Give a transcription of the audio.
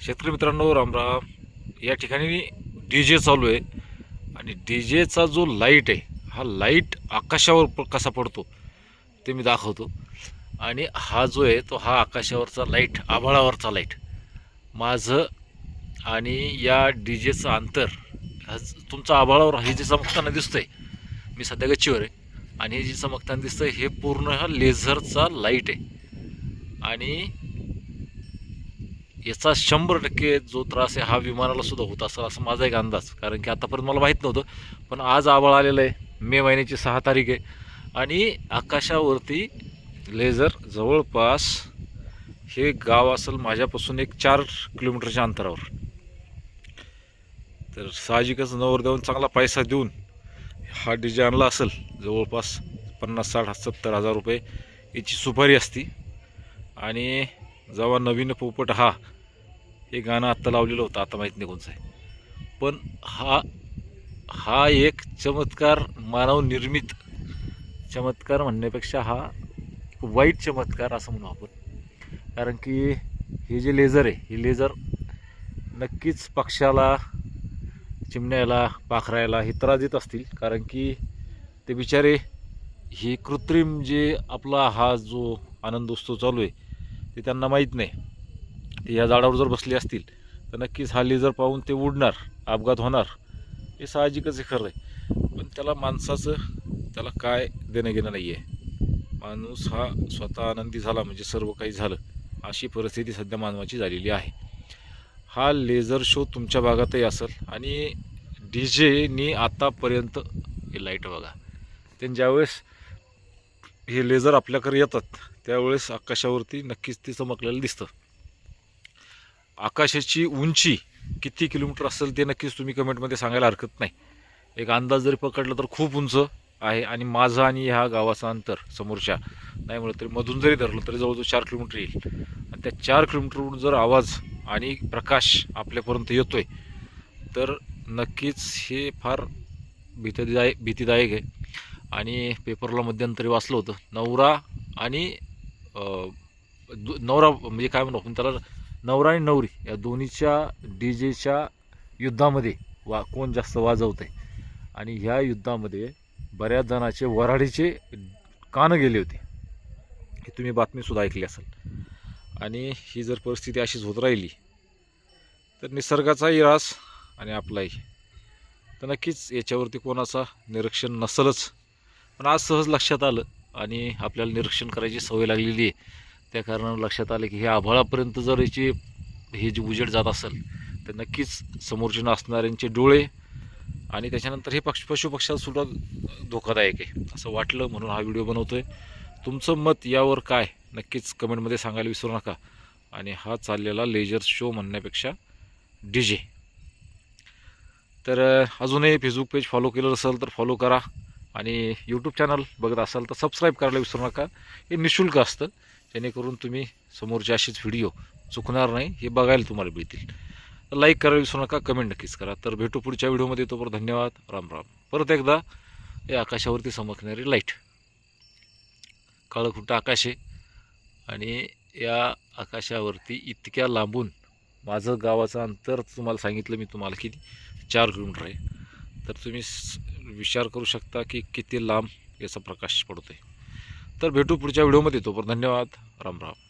शेतकरी मित्रांनो रामराम या ठिकाणी डी जे चालू आहे. आणि डी जेचा जो लाइट आहे हा लाइट आकाशावर प- कसा पडतो ते मी दाखवतो. आणि हा जो आहे तो हा आकाशावरचा लाइट आभाळावरचा लाइट माझं आणि या डी जेचं अंतर हा तुमचं आभाळावर हे जे चमकताना दिसतंय मी सध्या गच्चीवर आहे. आणि हे जे चमकताना दिसतंय हे पूर्ण हा लेझरचा लाइट आहे. आणि याचा शंभर टक्के जो त्रास आहे हा विमानाला सुद्धा होत असेल असं माझा एक अंदाज. कारण की आतापर्यंत मला माहीत नव्हतं पण आज आभाळ आलेलं आहे. मे महिन्याची सहा तारीख आहे. आणि आकाशावरती लेझर जवळपास हे गाव असेल माझ्यापासून एक चार किलोमीटरच्या अंतरावर. तर साहजिकच नवर देऊन चांगला पैसा देऊन हा डिजे आणला असेल जवळपास पन्नास साठ सत्तर हजार रुपये याची सुपारी असती. आणि जेव्हा नवीन पोपट हा हे गाणं आत्ता लावलेलं होतं आता माहीत नाही कोणचं आहे. पण हा हा एक चमत्कार मानव निर्मित चमत्कार म्हणण्यापेक्षा हा एक वाईट चमत्कार असं म्हणू आपण. कारण की हे जे लेझर आहे हे लेझर नक्कीच पक्षाला चिमण्याला पाखरायला हे त्रास देत असतील. कारण की ते बिचारे हे कृत्रिम जे आपला हा जो आनंद उत्सव चालू आहे ते त्यांना माहीत नाही. ते या झाडावर जर बसले असतील तर नक्कीच हा लेझर पाहून ते उडणार अपघात होणार हे साहजिकच आहे खरं आहे. पण त्याला माणसाचं त्याला काय देणं घेणं नाही आहे माणूस हा स्वतः आनंदी झाला म्हणजे सर्व काही झालं अशी परिस्थिती सध्या मानवाची झालेली आहे. हा लेझर शो तुमच्या भागातही असेल आणि डी जेनी आतापर्यंत हे लाइट बघा त्यांनी ज्यावेळेस हे लेझर आपल्याकडे येतात त्यावेळेस आकाशावरती नक्कीच ते चमकलेलं दिसतं. आकाशाची उंची किती किलोमीटर असेल ते नक्कीच तुम्ही कमेंटमध्ये सांगायला हरकत नाही. एक अंदाज जरी पकडला तर खूप उंच आहे आणि माझं आणि ह्या गावाचं अंतर समोरच्या नाही म्हणलं तरी मधून जरी धरलं तरी जवळजवळ चार किलोमीटर येईल. आणि त्या चार किलोमीटरवरून जर आवाज आणि प्रकाश आपल्यापर्यंत येतोय तर नक्कीच हे फार भीतीदायक भीतीदायक आहे. आणि पेपरला मध्यंतरी वाचलं होतं. नवरा आणि दु- नवरा म्हणजे काय म्हणू आपण त्याला? नवरा आणि नवरी या दोन्हीच्या डी जेच्या युद्धामध्ये वा कोण जास्त वाजवत आहे आणि ह्या युद्धामध्ये बऱ्याच जणाचे वराडीचे कानं गेले होते. हे तुम्ही बातमीसुद्धा ऐकली असाल. आणि ही जर परिस्थिती अशीच होत राहिली तर निसर्गाचाही रास आणि आपलाही. तर नक्कीच याच्यावरती कोणाचा निरीक्षण नसलच. पण आज सहज लक्षात आलं आणि आपल्याला निरीक्षण करायची सवय लागलेली आहे. त्या कारणानं लक्षात आलं की हे आभाळापर्यंत जर याची हे जी उजेड जात असेल तर नक्कीच समोरचे असणाऱ्यांचे डोळे आणि त्याच्यानंतर हे पक्ष पशुपक्ष्याला धोकादायक आहे. असं वाटलं म्हणून हा व्हिडिओ बनवतो आहे तुमचं मत यावर काय? नक्कीच कमेंटमध्ये सांगायला विसरू नका. आणि हा चाललेला लेजर शो म्हणण्यापेक्षा डी जे तर अजूनही फेसबुक पेज फॉलो केलं असेल तर फॉलो करा. आणि यूट्यूब चॅनल बघत असाल तर सबस्क्राईब करायला विसरू नका. हे निशुल्क असतं. जेणेकरून तुम्ही समोरचे असेच व्हिडिओ चुकणार नाही हे बघायला तुम्हाला मिळतील. तर लाईक करायला विसरू नका कमेंट नक्कीच करा. तर भेटू पुढच्या व्हिडिओमध्ये तोपर्यंत धन्यवाद. राम राम. परत एकदा हे आकाशावरती चमकणारी लाइट काळं खुटं आकाश. आहे आणि या आकाशावरती इतक्या लांबून माझं गावाचं अंतर तुम्हाला सांगितलं मी तुम्हाला किती? चार किलोमीटर आहे. तर तुम्ही स- विचार करू शकता की किती लांब याचा प्रकाश पडतो आहे तर भेटू पुढच्या व्हिडिओमध्ये. तोपर्यंत धन्यवाद. राम राम.